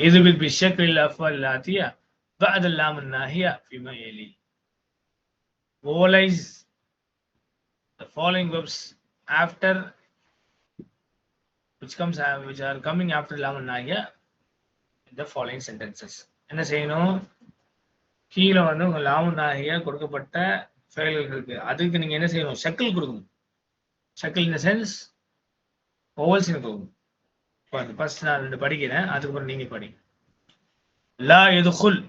இது will be ஷக்ல் அஃபால் லாத்தியா بعد اللام الناهية فيما يلي vowelize the following verbs after which comes uh, which are coming after lam الناهية in the following sentences என்ன செய்யணும் கீழே வந்து உங்க லாமு நாகிய கொடுக்கப்பட்ட செயல்கள் இருக்கு அதுக்கு நீங்க என்ன செய்யணும் ஷக்கிள் கொடுக்கணும் ஷக்கிள் இந்த சென்ஸ் ஓவல்ஸ் கொடுக்கணும் உட்காந்து ஃபர்ஸ்ட் நான் ரெண்டு படிக்கிறேன் அதுக்கப்புறம் நீங்க படிங்க. லா எதுகுல்.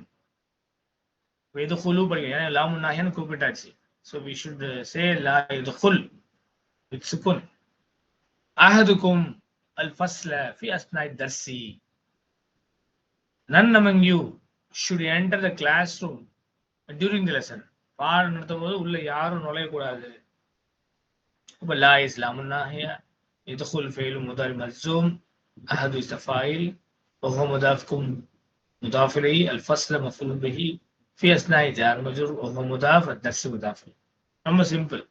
எதுகுலு படிக்கிறேன் லாமு லாமுன்னாஹியான்னு கூப்பிட்டாச்சு. ஸோ வி ஷுட் சே லா எதுகுல். வித் சுக்குன் அஹதுக்கும் அல் ஃபஸ்ல ஃபி அஸ்னாய் தர்சி. None among you should enter the class room during the lesson பாடம் நடத்தும் போது உள்ள யாரும் நுழையக்கூடாது. இப்போ லா இஸ் லாமு இஸ்லாமுன்னாஹியா எதுகுல் ஃபெயிலு முதல் மஸ்ஸூம் أحد التفاعيل وهو مضافكم مضاف إليه الفصل مفعول به في أثناء جار مجرور وهو مضاف الدرس مضاف إليه أما سيمبل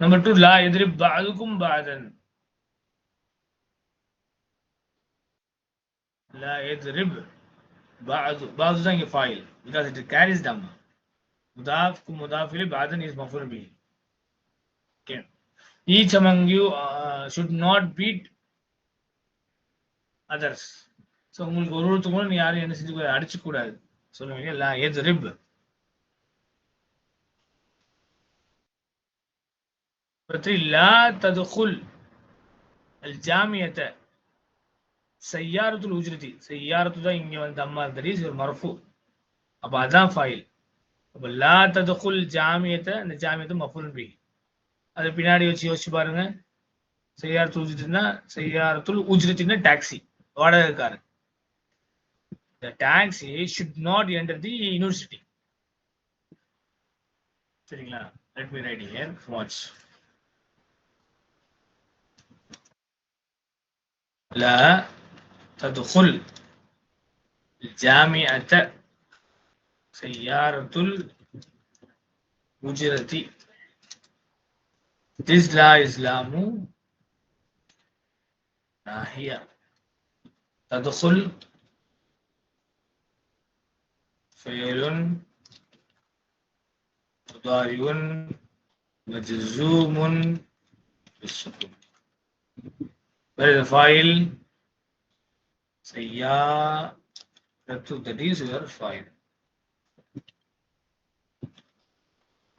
نمبر two لا يضرب بعضكم بعضا. لا يضرب بعض بعض is فائل because it carries them. مضاف مضاف إليه بعضا is مفعول به. Okay. Each among you uh, should not beat others so உங்களுக்கு ஒரு ஒருத்தவங்களும் யாரும் என்ன செஞ்சு கூட அடிச்சுக்கூடாது சொல்லுவீங்க எல்லாம் ஏஜ் ரிப். லா ததுகுல் அல் ஜாமியத்தை செய்யாரத்துல் உஜ்ரதி. செய்யாரத்து தான் இங்கே வந்து அம்மா தரீஸ் ஒரு மரஃபு. அப்போ அதான் ஃபைல் அப்போ லா ததுகுல் ஜாமியத்தை அந்த ஜாமியத்தை மஃபுல் பி. அதை பின்னாடி வச்சு யோசிச்சு பாருங்க. செய்யாரத்துல் உஜ்ரத்தின்னா செய்யாரத்துல் உஜ்ரத்தின்னா taxi. வாடகைக்காரன் the taxi should not enter the university சரிங்களா let me write here watch لا تدخل الجامعة سيارة الأجرة This لا إسلام ناهية تدخل فعل مضارع مجزوم بالسكون Where file? سيارة that is your.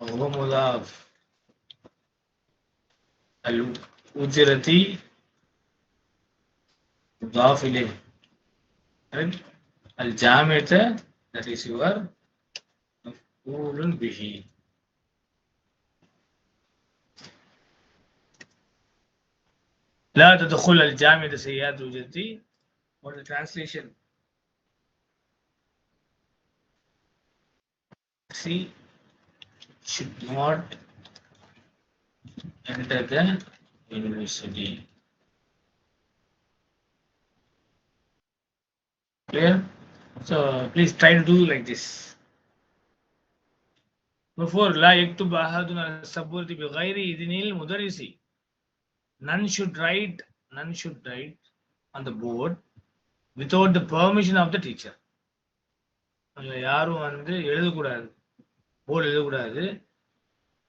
وهو مضاف الأجرة مضاف إليه الجامعة التي سوار مفعول به. لا تدخل الجامعة سيارة جدي. ولا ترانسليشن سي should not enter the university. Clear? So please try to do like this. Before لا يكتب أحد على السبورة بغير إذن المدرس. None should write. None should write on the board without the permission of the teacher. அதுல யாரும் வந்து எழுதக்கூடாது board எழுதக்கூடாது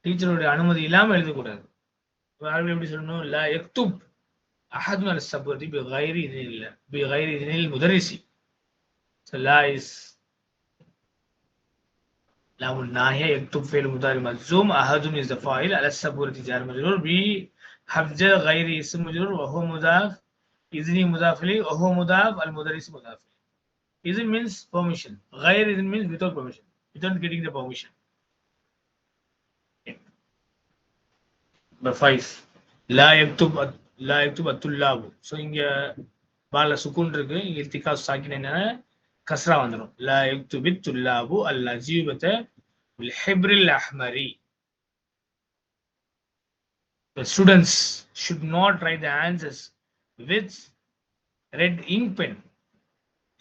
டீச்சருடைய அனுமதி இல்லாம எழுதக்கூடாது அரபில் எப்படி சொல்லணும் இல்ல எக்துப் அஹத் அல் சபுரதி பி கைரி இதில் பி கைரி இதில் முதரிசி So لا is لام الناهية يكتب فعل مضارع مجزوم أحد is the فاعل على السبورة جار مجرور بحفظ غير اسم مجرور وهو مضاف إذن مضاف إليه وهو مضاف المدرس مضاف إليه إذن means permission غير إذن means without permission without getting the permission Number five لا يكتب لا يكتب الطلاب so இங்க பால சுக்குன் இருக்கு இங்க இல்திகா சாக்கின் என்னன்னா கஸ்ரா வந்துடும் லா யுக்துபி துல்லாபு அல் அஜீபத்தை ஹிப்ரில் அஹ்மரி. Students should not not the answers with red ink pen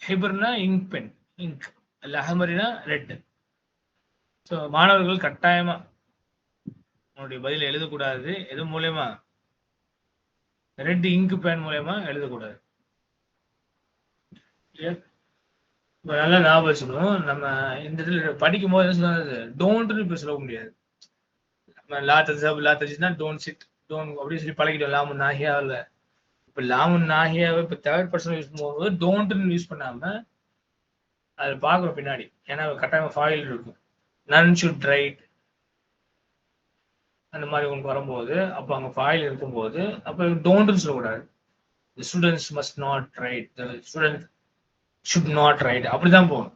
pen. Ink pen ink அல் லஹமரினா ரெட்டு ஸோ மாணவர்கள் கட்டாயமா உன்னுடைய பதில் எழுதக்கூடாது. எது மூலயமா? ரெட் இங்க் பேன் மூலயமா எழுதக்கூடாது. நல்லா ஞாபகம் வச்சுக்கணும். நம்ம இந்த இடத்துல படிக்கும் போது என்ன சொல்றது டோன்ட்னு இப்போ சொல்ல முடியாது. நம்ம லா தஜப் லா தஜிஸ்னா டோன்ட் சிட் டோன் அப்படின்னு சொல்லி பழகிட்டோம். லாமு நாகியாவில் இப்போ இப்ப லாமு இப்போ இப்ப தேர்ட் பர்சன் யூஸ் பண்ணும்போது டோன்ட்னு யூஸ் பண்ணாம அது பார்க்குற பின்னாடி. ஏன்னா கட்டாயம் ஃபாயில் இருக்கும். நன் ஷுட் ரைட் அந்த மாதிரி உங்களுக்கு வரும்போது அப்போ அங்கே ஃபாயில் இருக்கும்போது அப்போ டோன்ட்னு சொல்லக்கூடாது. The students must not write. The student should not write அப்படிதான் போகணும்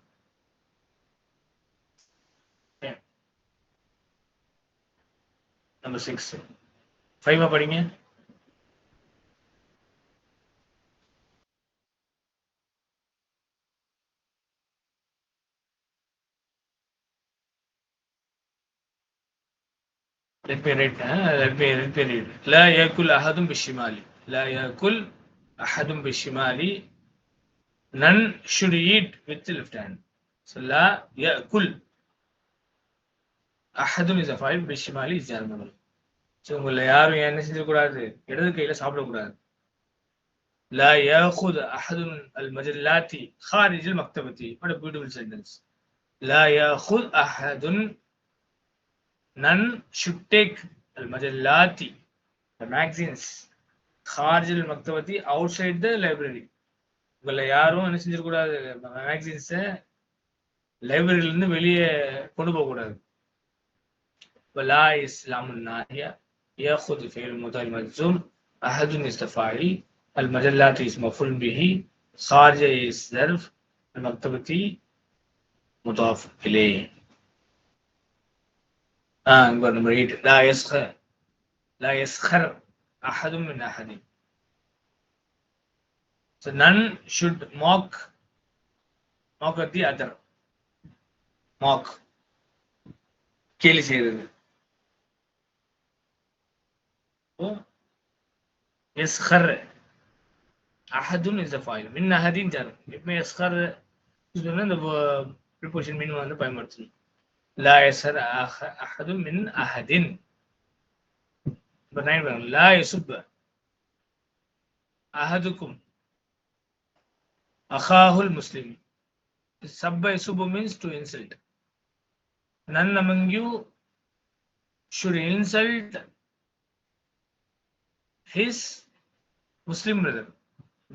நம்பர் சிக்ஸ் ஃபைவா படிங்க Let me read. uh, Let me, let me read. لا يأكل أحد بالشمال. لا يأكل أحد بالشمال. none should eat with left left hand. ய குல் ya'kul. அஹதும் இஸ் அஃபாயில் பிஷ்மாலி இஸ் ஜர்மனல் so உங்களை யாரும் என்ன செஞ்சிடக்கூடாது இடது கையில் சாப்பிடக்கூடாது. லா யாஹுத் அஹதும் அல் மஜல்லாத்தி ஹாரிஜில் மக்தபத்தி வாட் அ பியூட்டிஃபுல் சென்டென்ஸ் லா யாஹுத் அஹதுன் நன் ஷுட் டேக் அல் மஜல்லாத்தி த மேக்சின்ஸ் ஹாரிஜில் மக்தபத்தி அவுட் உங்களை யாரும் என்ன செஞ்சிடக்கூடாது மேக்சின்ஸை லைப்ரரியில இருந்து வெளியே கொண்டு போக கூடாது ولا إسلام الناهية يأخذ فعل المضارع المجزوم أحد يستفاعل المجلات اسم مفعول به خارج الظرف المكتبة مضاف إليه آه نقول نمبر 8 لا يسخر لا يسخر أحد من أحد So none should mock mock at the other. Mock. கேலி செய்யறது எஸ்ஹர். அஹதுன் இஸ் ஃபாயில் மின் அஹதின் ஜார் எப்பவுமே எஸ்ஹர் இந்த ப்ரிப்போஷன் மின் வந்து பயன்படுத்தணும். லா எஸ்ஹர் அஹது மின் அஹதின். லா எசுப். அஹதுக்கும். அஹாஹுல் முஸ்லிம். சப்பை Subu means to insult none among you should insult his Muslim brother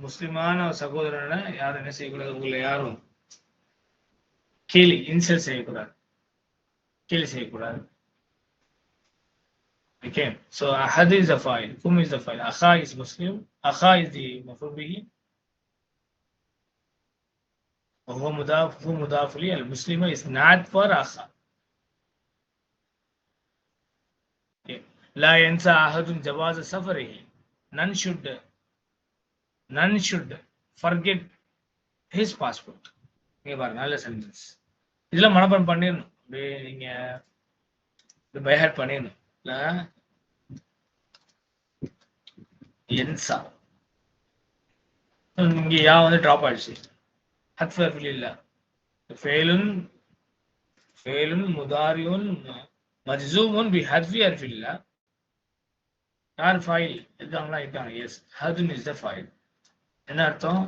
முஸ்லிமான சகோதரன யாரும் என்ன செய்யக்கூடாது? உங்களை யாரும் கேலி இன்சல்ட் செய்யக்கூடாது. கேலி செய்யக்கூடாது. ஓகே ஸோ அஹத் இஸ் அ ஃபைல் இஸ் அ அஹா இஸ் முஸ்லிம் அஹா இஸ் தி மஃபுபிஹி وهو مضاف هو مضاف لي المسلمة is not for أخا. Okay. لا ينسى أحد جواز سفره. None should none should forget his passport. இங்க பாருங்க நல்ல சென்டென்ஸ் இதெல்லாம் மனப்பாடம் பண்ணிடணும் அப்படியே நீங்க பைஹார்ட் பண்ணிடணும் இல்ல என்சா இங்க யா வந்து டிராப் ஆயிடுச்சு ஹத்ஃப் في الله فعل فعل مضارع مجزوم بحذف حرف الله இல்ல யார் ஃபைல்? இருக்காங்களா இருக்காங்க எஸ் ஹதுன் இஸ் த ஃபைல். என்ன அர்த்தம்?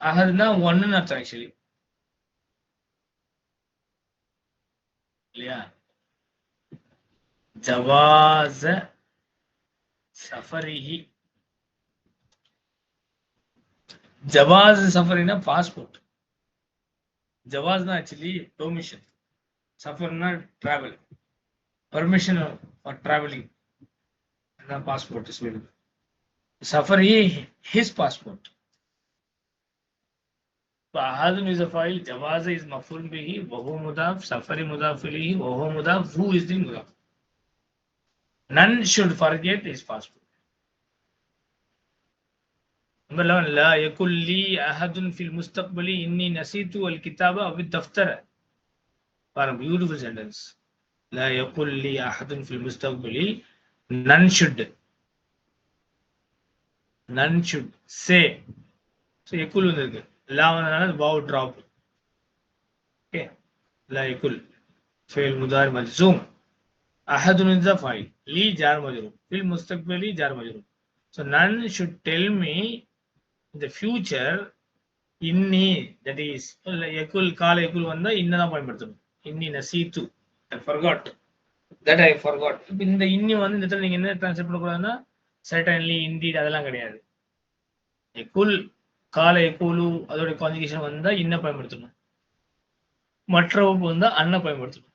அஹதுனா ஒன்னு அர்த்தம் ஆக்சுவலி இல்லையா? ஜவாஸ சஃபரிஹி. ஜவாஸ் சஃபரினா passport. Javasna actually permission. Safarna travel. Permission for traveling. The passport is available. Safari his passport. Bahadun is a file. Jawaza is maful bihi. Wahu mudaf. Safari mudaf ilihi. Wahu mudaf. Who is the mudaf? None should forget his passport. Number லா யகுல் லி அஹதுன் ஃபில் முஸ்தக்பலி இன்னி நசீத்து அல் கிதாப அவி தஃப்தர. பாருங்க பியூட்டிஃபுல் சென்டென்ஸ் லா யகுல் லி அஹதுன் ஃபில் முஸ்தக்பலி none should none should say so எக்குல் வந்திருக்கு. லா வந்ததுனால வாவ் ட்ராப் ஓகே லா எக்குல் ஃபெயில் முதார் மஜூம் அஹதுன் இஸ் த ஃபைல் லி ஜார் மஜரூம் ஃபில் முஸ்தக்பலி ஜார் மஜரூம் So none should tell me இந்த ஃபியூச்சர் இன்னி தட் இஸ் இல்ல எக்குல் கால எக்குல் வந்தா இன்னதான் பயன்படுத்தணும். இன்னி நசீத்து I forgot that I forgot இப்போ இந்த இன்னி வந்து இந்த இடத்துல நீங்க என்ன ட்ரான்ஸ்லேட் பண்ணக்கூடாதுன்னா சர்டன்லி இண்டீட் அதெல்லாம் கிடையாது. எக்குல் கால எக்குலு அதோட கான்ஜுகேஷன் வந்தா இன்ன பயன்படுத்தணும். மற்ற வகுப்பு வந்தா அன்ன பயன்படுத்தணும்.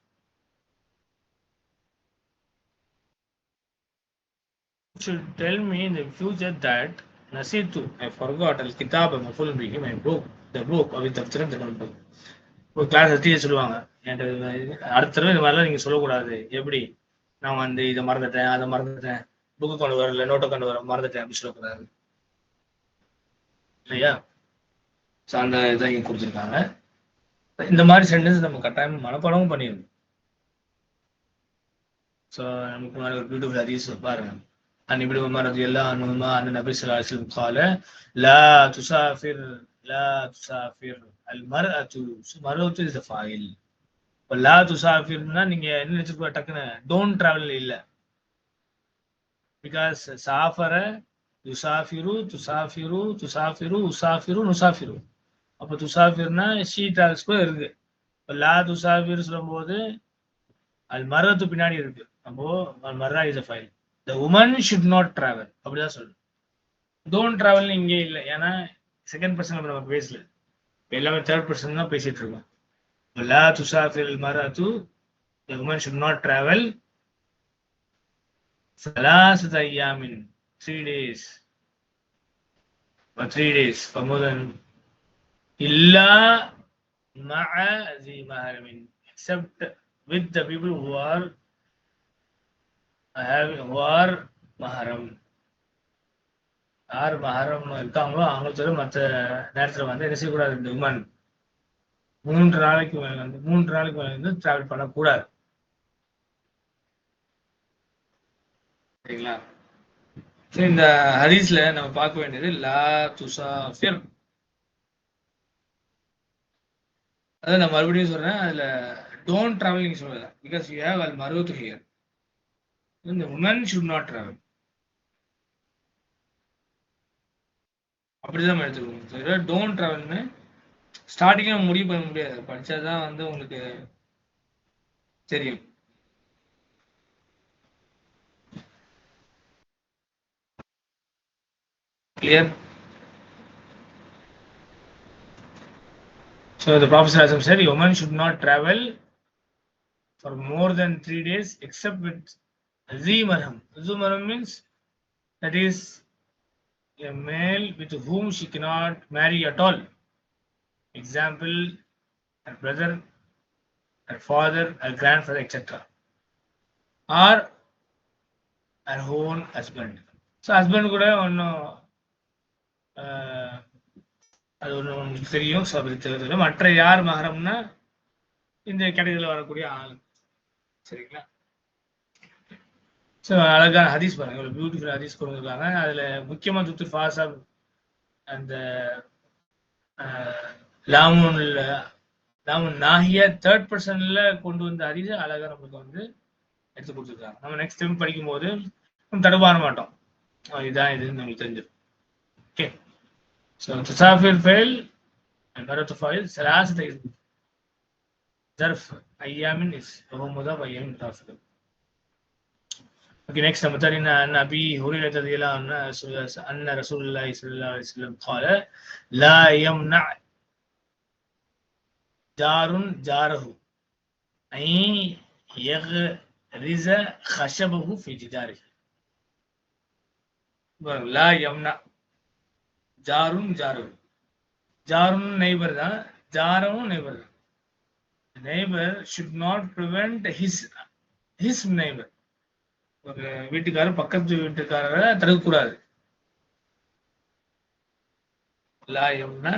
Should tell me in the future that Nasitu, I forgot Al Kitab Maful Bihi, my book, the book of the Tafsir the ஒரு கிளாஸ் டீச்சர் சொல்லுவாங்க. என்கிட்ட அடுத்த தடவை இந்த மாதிரிலாம் நீங்க சொல்லக்கூடாது. எப்படி? நான் வந்து இதை மறந்துட்டேன் அதை மறந்துட்டேன். புக்கு கொண்டு வரல நோட்டை கொண்டு வர மறந்துட்டேன் அப்படின்னு சொல்லக்கூடாது. இல்லையா? ஸோ அந்த இதை இங்கே கொடுத்துருக்காங்க. இந்த மாதிரி சென்டென்ஸ் நம்ம கட்டாயம் மனப்பாடமும் பண்ணிடணும். ஸோ நமக்கு மாதிரி ஒரு பியூட்டிஃபுல் ஹதீஸ் பாருங்க. عن ابن عمر رضي الله عنهما أن النبي صلى الله عليه وسلم قال لا تسافر لا تسافر المرأة مرأة is the file இப்போ லா துசாஃபிர்னா நீங்க என்ன நினைச்சுக்கோ டக்குன்னு டோன்ட் டிராவல் இல்ல பிகாஸ் சாஃபர யுசாஃபிரு துசாஃபிரு துசாஃபிரு உசாஃபிரு நுசாஃபிரு அப்போ துசாஃபிர்னா ஷீ டிராவல்ஸ் கூட இருக்கு இப்போ லா துசாஃபிர் சொல்லும்போது அது மரத்து பின்னாடி இருக்கு அப்போ அல் மர்ரா is a file the woman should not travel அப்படிதான் சொல்லணும் டோன்ட் டிராவல் இங்கே இல்லை ஏன்னா செகண்ட் பர்சன் நம்ம பேசல இப்ப எல்லாமே தேர்ட் பர்சன் தான் பேசிட்டு இருக்கோம் லா துசாஃபிர் மரத்து the woman should not travel ثلاثة أيام three days for three days for more than إلا مع ذي محرم except with the people who are I have வார் மஹரம் யார் மஹரம் இருக்காங்களோ அவங்க தவிர மற்ற நேரத்துல வந்து என்ன செய்யக்கூடாது? இந்த உமன் மூன்று நாளைக்கு வந்து மூன்று நாளைக்கு வந்து டிராவல் பண்ணக்கூடாது. சரிங்களா? சரி இந்த ஹரீஸ்ல நம்ம பார்க்க வேண்டியது லா துசாஃபிர். அதான் நான் மறுபடியும் சொல்றேன் அதுல டோன்ட் டிராவலிங் நீங்க சொல்லல பிகாஸ் யூ ஹேவ் அல் மருவத்து ஹியர் இந்த உமன் ஷுட் நாட் travel. அப்படிதான் எடுத்துக்கணும். டோன்ட் ட்ராவல்னு ஸ்டார்டிங்ல முடிவு பண்ண முடியாது. படிச்சாதான் வந்து உங்களுக்கு தெரியும். கிளியர் so the prophet ஆசம் said a woman should not travel for more than three days except with zimarham zimarham means that is a male with whom she cannot marry at all example her brother her father her grandfather etc or her own husband so husband கூட ஒன்றும் அது ஒன்று உங்களுக்கு தெரியும் so அப்படி தெரியல மற்ற யார் மகரம்னா இந்த கேட்டகரியில் வரக்கூடிய ஆள் சரிங்களா ஸோ அழகான ஹதீஸ் பாருங்க. இவ்வளோ பியூட்டிஃபுல் ஹதீஸ் கொடுத்துருக்காங்க. அதில் முக்கியமாக துத்து ஃபாசாப் அந்த லாமுன்ல லாமுன் நாகிய தேர்ட் பர்சன்ல கொண்டு வந்த ஹதீஸ் அழகா நம்மளுக்கு வந்து எடுத்து கொடுத்துருக்காங்க. நம்ம நெக்ஸ்ட் டைம் படிக்கும்போது நம்ம தடுமாற மாட்டோம். இதுதான் இதுன்னு நம்மளுக்கு தெரிஞ்சிடும். ஓகே ஸோ துசாஃபிர் ஃபெயில் பரத் ஃபைல் சராசத்தை ஜர்ஃப் ஐயாமின் இஸ் முதா ஐயாமின் தாஃபிகள் مضاف Okay, next مثلا أن أبي هريرة رضي الله عنه أن رسول الله صلى الله عليه وسلم قال لا يمنع جار جاره أن يغرز خشبه في جداره لا يمنع ஜாரும் ஜாரும் ஜாரும் நெய்பர் தான் ஜாரும் நெய்பர் தான் neighbour should not prevent his his neighbour ஒரு வீட்டுக்காரர் பக்கத்து வீட்டுக்காரரை தடுக்கக்கூடாது. லாயம்னா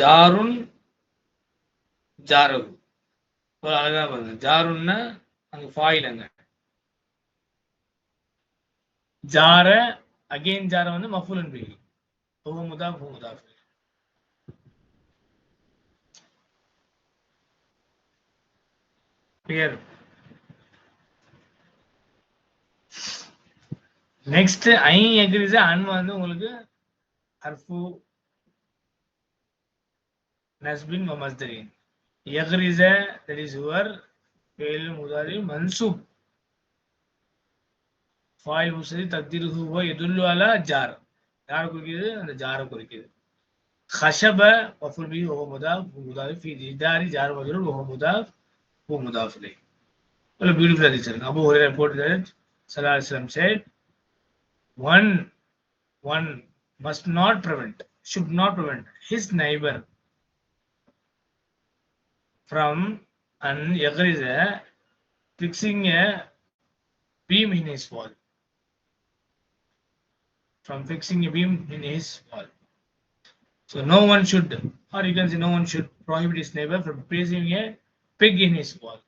ஜாருன் ஜாரகு. ஒரு அழகா பாருங்க. ஜாருன்னா அங்க ஃபாயிலங்க ஜார அகெயின் ஜார வந்து மஃபூலன் பிஹி ஹுவ முதாஃப். ஹுவ கிளியர் நெக்ஸ்ட் ஐ எக்ரிஸ் அன் வந்து உங்களுக்கு harfu nasbin wa masdarin يغرز that is your فعل مضارع منصوب فاعل مسدد تقديره هو يدل على جار யாரை குறிக்குது அந்த ஜாரை குறிக்குது خشب مفعول به وهو مضاف ومضاف في جدار جار مجرور وهو مضاف هو مضاف إليه Well, beautiful hadith. sir. Abu Hurairah reported that Sallallahu Alaihi Wasallam said, one, one must not prevent, should not prevent his neighbor from an yaghriza fixing a beam in his wall. From fixing a beam in his wall. So no one should, or you can say no one should prohibit his neighbor from placing a pig in his wall.